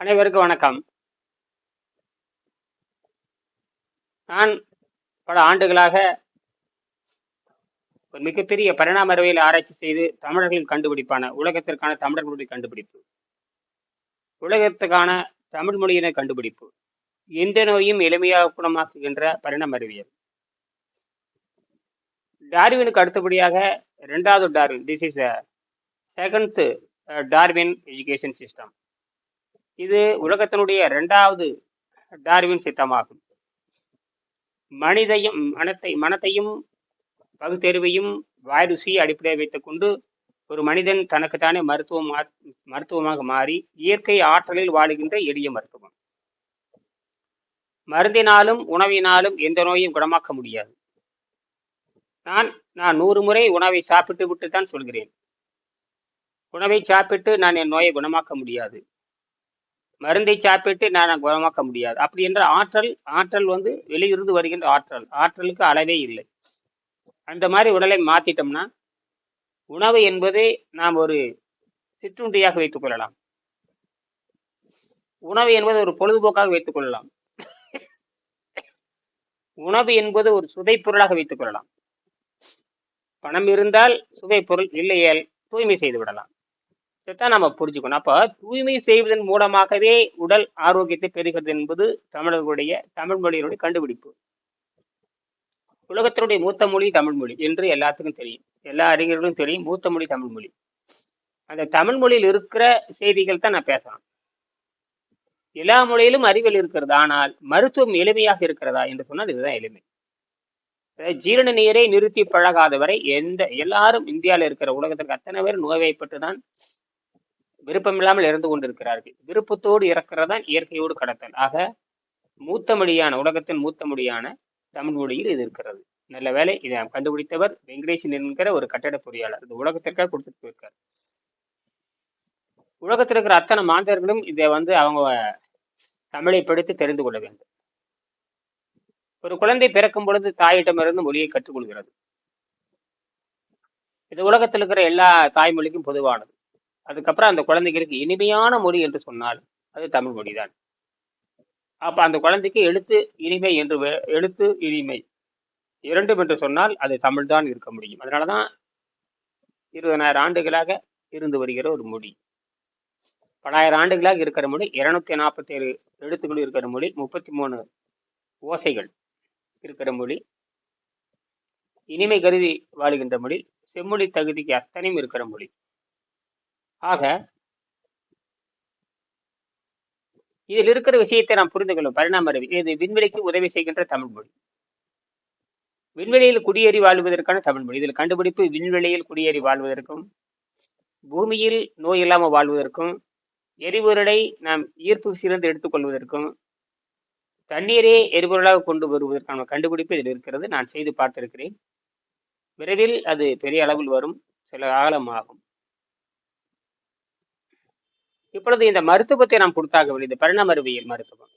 அனைவருக்கும் வணக்கம். நான் பல ஆண்டுகளாக ஒரு மிகப்பெரிய பரிணாம அறிவியல் ஆராய்ச்சி செய்து தமிழர்களின் கண்டுபிடிப்பான உலகத்திற்கான தமிழர்களுடைய கண்டுபிடிப்பு. உலகத்துக்கான தமிழ் மொழியின கண்டுபிடிப்பு. எந்த நோயும் எளிமையாக குணமாக்குகின்ற பரிணாம அறிவியல். டார்வினுக்கு அடுத்தபடியாக இரண்டாவது Darwin this is second Darwin education system இது உலகத்தினுடைய இரண்டாவது டார்வின் சித்தமாகும். மனிதையும் மனத்தை மனத்தையும் பகுத்தறிவையும் வாய் ருசியை அடிப்படையாக வைத்துக்கொண்டு ஒரு மனிதன் தனக்குத்தானே மருத்துவம் மருத்துவமாக மாறி இயற்கை ஆற்றலில் வாழுகின்ற எளிய மருத்துவம். மருந்தினாலும் உணவினாலும் எந்த நோயும் குணமாக்க முடியாது. நான் நான் நூறு முறை உணவை சாப்பிட்டு விட்டு தான் சொல்கிறேன். உணவை சாப்பிட்டு நான் என் நோயை குணமாக்க முடியாது. மருந்தை சாப்பிட்டு நான் குணமாக்க முடியாது. அப்படி என்ற ஆற்றல் ஆற்றல் வந்து வெளியிருந்து வருகின்ற ஆற்றல். ஆற்றலுக்கு அளவே இல்லை. அந்த மாதிரி உடலை மாத்திட்டோம்னா உணவு என்பது நாம் ஒரு சிற்றுண்டியாக வைத்துக் கொள்ளலாம். உணவு என்பது ஒரு பொழுதுபோக்காக வைத்துக் கொள்ளலாம். உணவு என்பது ஒரு சுதை பொருளாக வைத்துக் கொள்ளலாம். பணம் இருந்தால் சுவை பொருள் இல்லையால் தூய்மை செய்து விடலாம். இதைத்தான் நம்ம புரிஞ்சுக்கணும். அப்ப தூய்மை செய்வதன் மூலமாகவே உடல் ஆரோக்கியத்தை பெறுகிறது என்பது தமிழர்களுடைய தமிழ் மொழியினுடைய கண்டுபிடிப்பு. உலகத்தினுடைய மூத்த மொழி தமிழ் மொழி என்று எல்லாத்துக்கும் தெரியும். எல்லா அறிஞர்களும் தெரியும் மூத்த மொழி தமிழ் மொழி. அந்த தமிழ் மொழியில் இருக்கிற செய்திகள் தான் நான் பேசலாம். எல்லா மொழியிலும் அறிவியல் இருக்கிறது. ஆனால் மருத்துவம் எளிமையாக இருக்கிறதா என்று சொன்னால் இதுதான் எளிமை. ஜீரண நீரை நிறுத்தி பழகாத வரை எந்த எல்லாரும் இந்தியாவில் இருக்கிற உலகத்திற்கு அத்தனை பேர் நோய்வாய்ப்பட்டு தான் விருப்பமில்லாமல் இறந்து கொண்டிருக்கிறார்கள். விருப்பத்தோடு இறக்கிறதான் இயற்கையோடு கடத்தல். ஆக மூத்த மொழியான உலகத்தின் மூத்த மொழியான தமிழ் மொழியில் இது இருக்கிறது. நல்ல வேலை இதை நாம் கண்டுபிடித்தவர் வெங்கடேசன் என்கிற ஒரு கட்டட பொறியாளர். இது உலகத்திற்காக கொடுத்துட்டு போயிருக்கார். உலகத்தில் இருக்கிற அத்தனை மாந்தர்களும் இதை வந்து அவங்க தமிழை படித்து தெரிந்து கொள்ள வேண்டும். ஒரு குழந்தை பிறக்கும் பொழுது தாயிடமிருந்து மொழியை கற்றுக்கொள்கிறது. இது உலகத்தில் இருக்கிற எல்லா தாய்மொழிக்கும் பொதுவானது. அதுக்கப்புறம் அந்த குழந்தைகளுக்கு இனிமையான மொழி என்று சொன்னால் அது தமிழ் மொழிதான். அப்ப அந்த குழந்தைக்கு எழுத்து இனிமை என்று வே- எழுத்து இனிமை இரண்டும் என்று சொன்னால் அது தமிழ் தான் இருக்க முடியும். அதனாலதான் இருபதனாயிரம் ஆண்டுகளாக இருந்து வருகிற ஒரு மொழி. பலாயிரம் ஆண்டுகளாக இருக்கிற மொழி இருநூத்தி நாற்பத்தி ஏழு எழுத்துக்கள் இருக்கிற மொழி முப்பத்தி மூணு ஓசைகள் இருக்கிற மொழி இனிமை கருதி வாழுகின்ற மொழி செம்மொழி தகுதிக்கு அத்தனையும் இருக்கிற மொழி. ஆக இதில் இருக்கிற விஷயத்தை நாம் புரிந்து கொள்ளும். பரிணாம அறிவு இது விண்வெளிக்கு உதவி செய்கின்ற தமிழ் மொழி. விண்வெளியில் குடியேறி வாழ்வதற்கான தமிழ் மொழி. இதில் கண்டுபிடிப்பு விண்வெளியில் குடியேறி வாழ்வதற்கும் பூமியில் நோய் இல்லாமல் வாழ்வதற்கும் எரிபொருளை நாம் ஈர்ப்பு சிறந்து எடுத்துக்கொள்வதற்கும் தண்ணீரே எரிபொருளாக கொண்டு வருவதற்கான கண்டுபிடிப்பு இதில் இருக்கிறது. நான் செய்து பார்த்திருக்கிறேன். விரைவில் அது பெரிய அளவில் வரும். சில காலம் ஆகும். இப்பொழுது இந்த மருத்துவத்தை நாம் கொடுத்தாக வேண்டியது இந்த மருத்துவம்.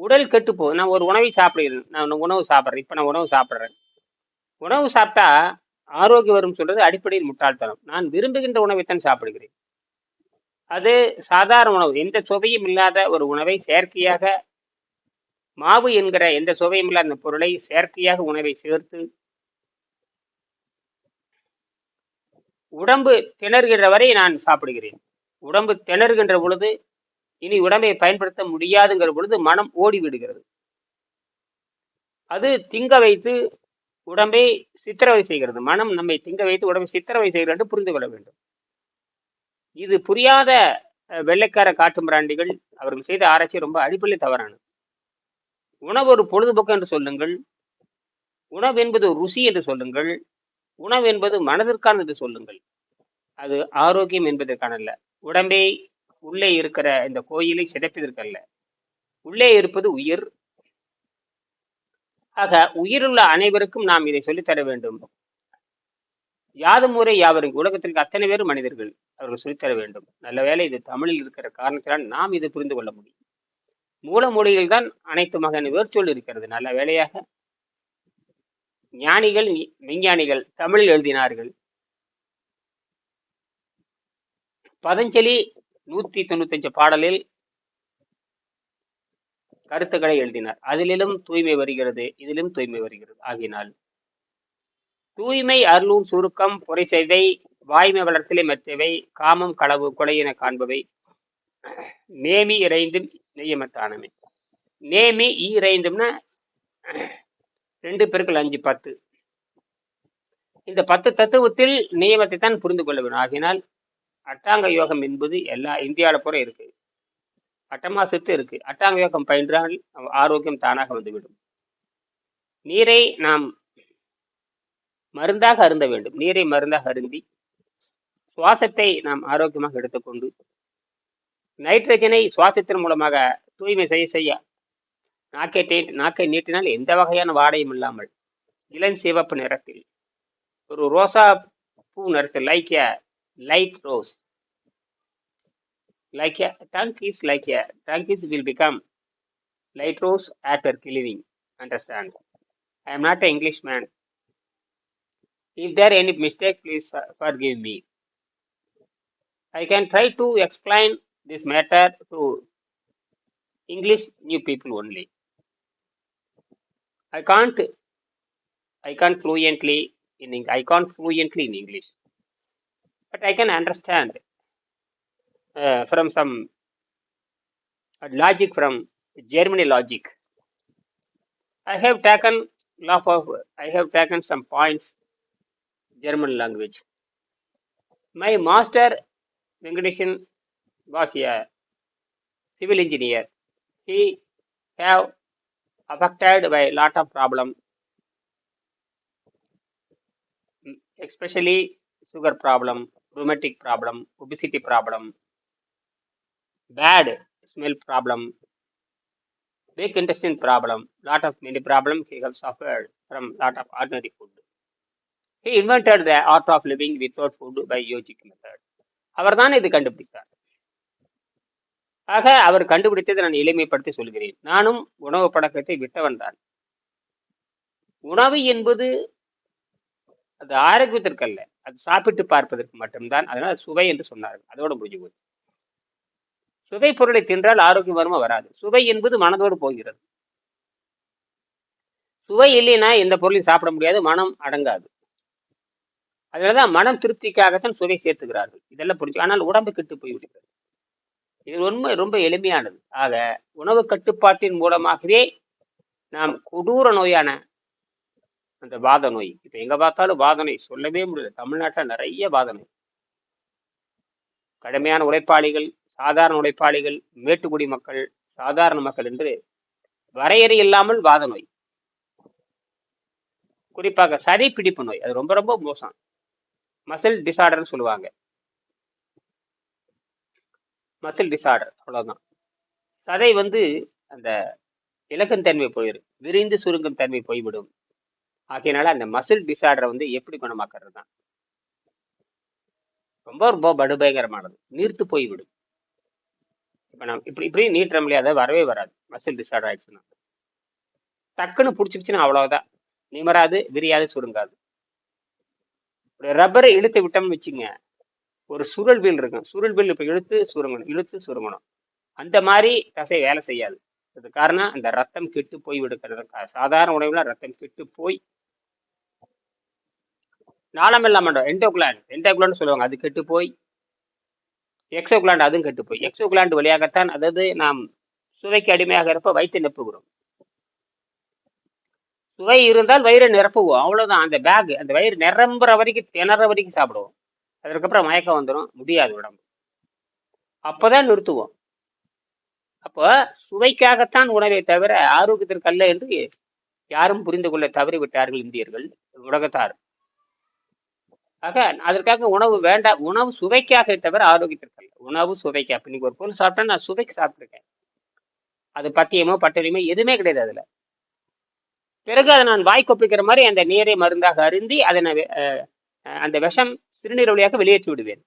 உடல் கெட்டு போகுது நான் ஒரு உணவை சாப்பிடுகிறேன். நான் உணவு சாப்பிட்றேன். இப்போ நான் உணவு சாப்பிட்றேன். உணவு சாப்பிட்டா ஆரோக்கியம் வரும் சொல்றது அடிப்படையில் முட்டாள்தனம். நான் விரும்புகின்ற உணவைத்தான் சாப்பிடுகிறேன். அது சாதாரண உணவு. எந்த சுவையும் இல்லாத ஒரு உணவை செயற்கையாக மாவு என்கிற எந்த சுவையும் இல்லாத அந்த பொருளை செயற்கையாக உணவை சேர்த்து உடம்பு திணறுகின்ற வரை நான் சாப்பிடுகிறேன். உடம்பு திணறுகின்ற பொழுது இனி உடம்பை பயன்படுத்த முடியாதுங்கிற பொழுது மனம் ஓடி விடுகிறது அது திங்க வைத்து உடம்பை சித்திரவதை செய்கிறது. மனம் நம்மை திங்க வைத்து உடம்பை சித்திரவதை செய்கிறது என்று புரிந்து கொள்ள வேண்டும். இது புரியாத வெள்ளைக்கார காட்டு மிராண்டிகள் அவர்கள் செய்த ஆராய்ச்சி ரொம்ப அடிப்படை தவறானது. உணவு ஒரு பொழுதுபோக்கு என்று சொல்லுங்கள். உணவு என்பது ஒரு ருசி என்று சொல்லுங்கள். உணவு என்பது மனதிற்கானது என்று சொல்லுங்கள். அது ஆரோக்கியம் என்பதற்கான அல்ல உள்ளே இருக்கிற இந்த கோயிலை சிதைப்பதற்கல்ல உள்ளே இருப்பது உயிர். ஆக உயிருள்ள அனைவருக்கும் நாம் இதை சொல்லித்தர வேண்டும். யாது முறை யாவரும் உலகத்திற்கு அத்தனை பேரும் மனிதர்கள் அவர்கள் சொல்லித்தர வேண்டும். நல்ல வேளை இது தமிழில் இருக்கிற காரணத்தினால் நாம் இதை புரிந்து கொள்ள முடியும். மூல மொழியில் தான் அனைத்து மகன் வேர்ச்சொல் இருக்கிறது. நல்ல வேலையாக ஞானிகள் விஞ்ஞானிகள் தமிழில் எழுதினார்கள். பதஞ்சலி நூத்தி தொண்ணூத்தஞ்சு பாடலில் கருத்துக்களை எழுதினார். அதிலும் தூய்மை வருகிறது இதிலும் தூய்மை வருகிறது. ஆகினால் தூய்மை அருளும் சுருக்கம் பொறை செய்தை வாய்மை வளர்த்தலை மற்றவை காமம் களவு கொலை என காண்பவை நேமி இறைந்தும் நெய்யமத்தானமே நேமி ஈ இறைந்தும்னா ரெண்டு பெருக்கள் அஞ்சு பத்து. இந்த பத்து தத்துவத்தில் நியமத்தை தான் புரிந்து கொள்ள வேண்டும். ஆகினால் அட்டாங்க யோகம் என்பது எல்லா இந்தியாவில் பூரா இருக்கு. அட்டமாசத்து இருக்கு. அட்டாங்க யோகம் பயின்றால் ஆரோக்கியம் தானாக வந்துவிடும். நீரை நாம் மருந்தாக அருந்த வேண்டும். நீரை மருந்தாக அருந்தி சுவாசத்தை நாம் ஆரோக்கியமாக எடுத்துக்கொண்டு நைட்ரஜனை சுவாசத்தின் மூலமாக தூய்மை செய்ய செய்ய நாக்கை தே- நாக்கை நீட்டினால் எந்த வகையான வாடையும் இல்லாமல் இளம் சிவப்பு நிறத்தில் ஒரு ரோசா பூ நிறத்தில் like a light rose like a tongue is like a tongue is will become light rose after cleaning understand I am not a English man if there any mistake please forgive me I can try to explain this matter to English new people only. I can't I can't fluently in I can't fluently in English, but I can understand uh, from some uh, logic from Germany logic. I have taken lot of I have taken some points German language. My master Venkatesan was a civil engineer. He have affected by lot of problem, mm, especially sugar problem, rheumatic problem, obesity problem, bad smell problem, big intestine problem, lot of many problems he has suffered from lot of ordinary food. He invented the art of living without food by yogic method. அவர்தான் இது கண்டுபிடித்தார் ஆக அவர் கண்டுபிடித்ததை நான் எளிமைப்படுத்தி சொல்கிறேன். நானும் உணவு பழக்கத்தை விட்டவன் தான். உணவு என்பது அது ஆரோக்கியத்திற்கு அல்ல அது சாப்பிட்டு பார்ப்பதற்கு மட்டும்தான் அதனால் சுவை என்று சொன்னார்கள். அதோட முடிஞ்சு போச்சு. சுவை பொருளை தின்றால் ஆரோக்கியம் வருமா? வராது. சுவை என்பது மனதோடு போகிறது. சுவை இல்லைன்னா எந்த பொருளையும் சாப்பிட முடியாது மனம் அடங்காது. அதனாலதான் மனம் திருப்திக்காகத்தான் சுவை சேர்த்துக்கிறார்கள் இதெல்லாம் புரிஞ்சு ஆனால் உடம்பு கெட்டு போய்விடுகிறது. இது ரொம்ப ரொம்ப எளிமையானது. ஆக உணவு கட்டுப்பாட்டின் மூலமாகவே நாம் கொடூர நோயான அந்த வாத நோய் இப்போ எங்க பார்த்தாலும் வாத நோய் சொல்லவே முடியல. தமிழ்நாட்டில் நிறைய வாத நோய். கடுமையான உழைப்பாளிகள் சாதாரண உழைப்பாளிகள் மேட்டுக்குடி மக்கள் சாதாரண மக்கள் என்று வரையறை இல்லாமல் வாத நோய். குறிப்பாக சதை பிடிப்பு நோய். அது ரொம்ப ரொம்ப மோசம். மசில் டிசார்டர்னு சொல்லுவாங்க. மசில் டிசார்டர் அவ்வளோதான் சதை வந்து அந்த இலக்கும் தன்மை போயிடும் விரிந்து சுருங்கும் தன்மை போய்விடும். ஆகையினால அந்த மசில் டிசார்டரை வந்து எப்படி குணமாக்குறது தான் ரொம்ப ரொம்ப படுபயங்கரமானது. நீர்த்து போய்விடும். இப்போ நம்ம இப்படி இப்படி நீட்டுற முடியாத வரவே வராது. மசில் டிசார்டர் ஆயிடுச்சுன்னா. டக்குன்னு பிடிச்சிக்கிச்சுன்னா அவ்வளோதான் நிமராது விரியாது சுருங்காது. ஒரு ரப்பரை இழுத்து விட்டோம்னு வச்சுங்க ஒரு சுருள் வீல் இருக்கும். சுருள் வீல் இப்போ இழுத்து சுருங்கணும். இழுத்து சுருங்கணும். அந்த மாதிரி தசை வேலை செய்யாது. அது காரணம் அந்த ரத்தம் கெட்டு போய் விடுக்கிறது சாதாரண உணவுல ரத்தம் கெட்டு போய் நாளமெல்லாம் மாட்டோம் எண்டோ என்டோகுலாண்ட் சொல்லுவாங்க. அது கெட்டு போய் எக்ஸோகுலாண்ட் அதுவும் கெட்டு போய். எக்ஸோகுலாண்ட் வழியாகத்தான் அதாவது நாம் சுவைக்கு அடிமையாக இருப்ப வயிற்று நிரப்புகிறோம் சுவை இருந்தால் வயிறு நிரப்புவோம். அவ்வளவுதான். அந்த பேக் அந்த வயிறு நிரம்புற வரைக்கும் திணற வரைக்கும் சாப்பிடுவோம். அதுக்கப்புறம் மயக்கம் வந்துடும் முடியாது உடம்பு. அப்போதான் நிறுத்துவோம். அப்போ சுவைக்காகத்தான் உணவை தவிர ஆரோக்கியத்திற்கு அல்ல என்று யாரும் புரிந்து கொள்ள தவறி விட்டார்கள் இந்தியர்கள் உலகத்தார். ஆக அதற்காக உணவு வேண்டாம் உணவு சுவைக்காக தவிர ஆரோக்கியத்திற்கு அல்ல உணவு சுவைக்கு? அப்ப ஒரு பொருள் சாப்பிட்டா நான் சுவைக்கு சாப்பிட்டுருக்கேன். அது பத்தியமோ பட்டறியுமோ எதுவுமே கிடையாது அதுல. பிறகு அதை நான் வாய் கொப்பிக்கிற மாதிரி அந்த நீரை மருந்தாக அருந்தி அதை நான் அஹ் அந்த விஷம் சிறுநீர் வழியாக வெளியேற்றி விடுவேன்.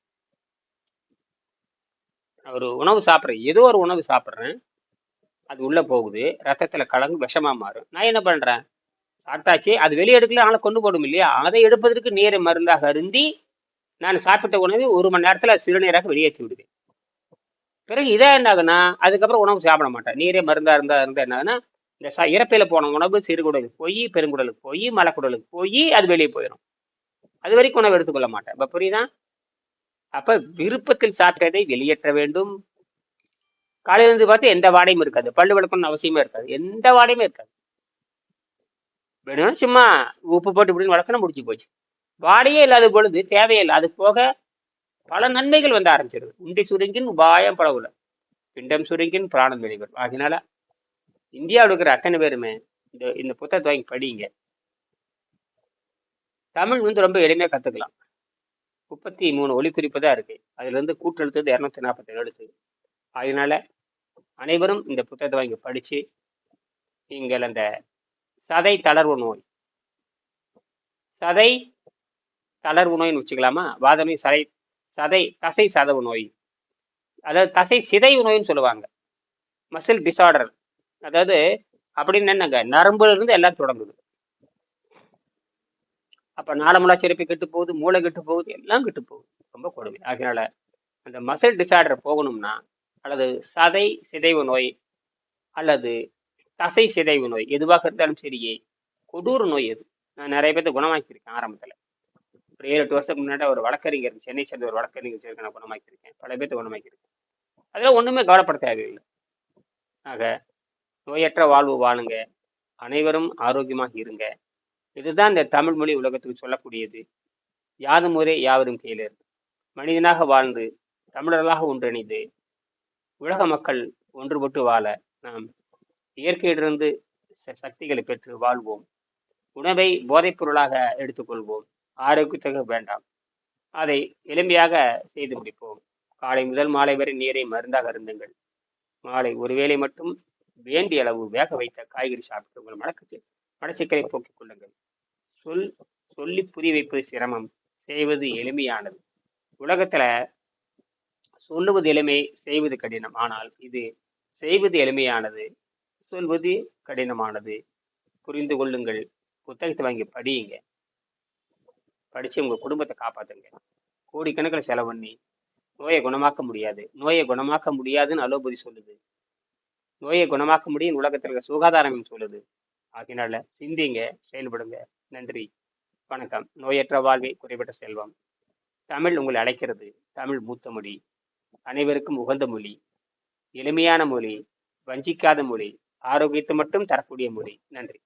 ஒரு உணவு சாப்பிட்றேன். ஏதோ ஒரு உணவு சாப்பிட்றேன். அது உள்ள போகுது. ரத்தத்தில் கலந்து விஷமா மாறும். நான் என்ன பண்றேன்? சாப்பிட்டாச்சு. அது வெளியே எடுக்கல. ஆனால் கொண்டு போடும் இல்லையா? அதை எடுப்பதற்கு நீரை மருந்தாக அருந்தி நான் சாப்பிட்ட உணவை ஒரு மணி நேரத்தில் சிறுநீராக வெளியேற்றி விடுவேன். பிறகு இதான் என்ன ஆகுனா அதுக்கப்புறம் உணவு சாப்பிட மாட்டேன். நீரே மருந்தா இருந்தா இருந்தா என்ன ஆகுனா இந்த ச இறப்பையில் போன உணவு சிறுகுடலுக்கு போய் பெருங்குடலுக்கு போய் மலக்குடலுக்கு போய் அது வெளியே போயிடும் அது வரைக்கும் உணவு எடுத்துக்கொள்ள மாட்டேன். இப்ப புரியுதா? அப்ப விருப்பத்தில் சாப்பிட்டதை வெளியேற்ற வேண்டும். காலையில இருந்து பார்த்து எந்த வாடையும் இருக்காது. பல்லு விளக்கணும்னு அவசியமே இருக்காது. எந்த வாடையுமே இருக்காது. வேணும் சும்மா உப்பு போட்டு இப்படின்னு வளர்க்கணும் முடிச்சு போச்சு. வாடையே இல்லாத பொழுது தேவையில்லை அது போக பல நன்மைகள் வந்து ஆரம்பிச்சிருது. உண்டி சுருங்கின் உபாயம் பழகுல பிண்டம் சுருங்கின் பிராணம் வெளிவரும். அதனால இந்தியாவில் இருக்கிற அத்தனை பேருமே இந்த இந்த புத்தகத்தை வாங்கி படிங்க. தமிழ் வந்து ரொம்ப எளிமையாக கற்றுக்கலாம் முப்பத்தி மூணு ஒலிக்குறிப்பு தான் இருக்கு. அதுலேருந்து கூட்டெழுத்து இரநூத்தி நாற்பத்தி எழுத்து. அதனால அனைவரும் இந்த புத்தகத்தை வாங்கி படித்து நீங்கள் அந்த சதை தளர்வு நோய் சதை தளர்வு நோய்னு வச்சுக்கலாமா? வாத நோய் சதை சதை தசை சதவு நோய். அதாவது தசை சிதைவு நோய்னு சொல்லுவாங்க. Muscle disorder. அதாவது அப்படின்னு என்னங்க நரம்புல இருந்து எல்லாம் தொடங்குது. அப்ப நாளமுலா சிறப்பு கெட்டு போகுது மூளை கெட்டு போகுது எல்லாம் கெட்டு போகுது. ரொம்ப கொடுமை. அதனால அந்த மசில் டிசார்டர் போகணும்னா அல்லது சதை சிதைவு நோய் அல்லது தசை சிதைவு நோய் எதுவாக இருந்தாலும் சரியே கொடூர நோய் எது நான் நிறைய பேர்த்த குணமாக்கியிருக்கேன் ஆரம்பத்தில். ஒரு ஏழு எட்டு வருஷத்துக்கு முன்னாடி ஒரு வழக்கறிஞர் சென்னை சேர்ந்த ஒரு வழக்கறிஞர் சேர்க்க நான் குணமாக்கியிருக்கேன். பல பேர்த்த குணமாக்கியிருக்கேன். அதெல்லாம் ஒன்றுமே கவலைப்பட தேவையில்லை. ஆக நோயற்ற வாழ்வு வாழுங்க. அனைவரும் ஆரோக்கியமாக இருங்க. இதுதான் இந்த தமிழ் மொழி உலகத்துக்கு சொல்லக்கூடியது. யாதும் ஊரே யாவரும் கேளர். மனிதனாக வாழ்ந்து தமிழர்களாக ஒன்றிணைந்து உலக மக்கள் ஒன்றுபட்டு வாழ நாம் இயற்கையிலிருந்து ச- சக்திகளை பெற்று வாழ்வோம். உணவை போதைப் பொருளாக எடுத்துக்கொள்வோம். ஆரோக்கியத்தக வேண்டாம். அதை எளிமையாக செய்து முடிப்போம். காலை முதல் மாலை வரை நீரை மருந்தாக இருந்துங்கள் மாலை ஒருவேளை மட்டும் வேண்டிய அளவு வேக வைத்த காய்கறி சாப்பிட்டு உங்கள் மடக்கு மனச்சிக்கலை போக்கிக் கொள்ளுங்கள் சொல் சொல்லி புரிய வைப்பது சிரமம் செய்வது எளிமையானது. உலகத்துல சொல்லுவது எளிமை செய்வது கடினம். ஆனால் இது செய்வது எளிமையானது சொல்வது கடினமானது. புரிந்து கொள்ளுங்கள் புத்தகத்தை வாங்கி படியுங்க. படிச்சு உங்க குடும்பத்தை காப்பாத்துங்க. கோடிக்கணக்கில் செலவு பண்ணி நோயை குணமாக்க முடியாது. நோயை குணமாக்க முடியாதுன்னு அலோபதி சொல்லுது. நோயை குணமாக்க முடியும் உலகத்தில் இருக்க சுகாதாரம் சொல்லுது. ஆகினால சிந்திங்க செயல்படுங்க. நன்றி. வணக்கம். நோயற்ற வாழ்வை குறைபட்ட செல்வம். தமிழ் உங்களை அழைக்கிறது தமிழ் மூத்த மொழி. அனைவருக்கும் உகந்த மொழி. எளிமையான மொழி. வஞ்சிக்காத மொழி. ஆரோக்கியத்தை மட்டும் தரக்கூடிய மொழி. நன்றி.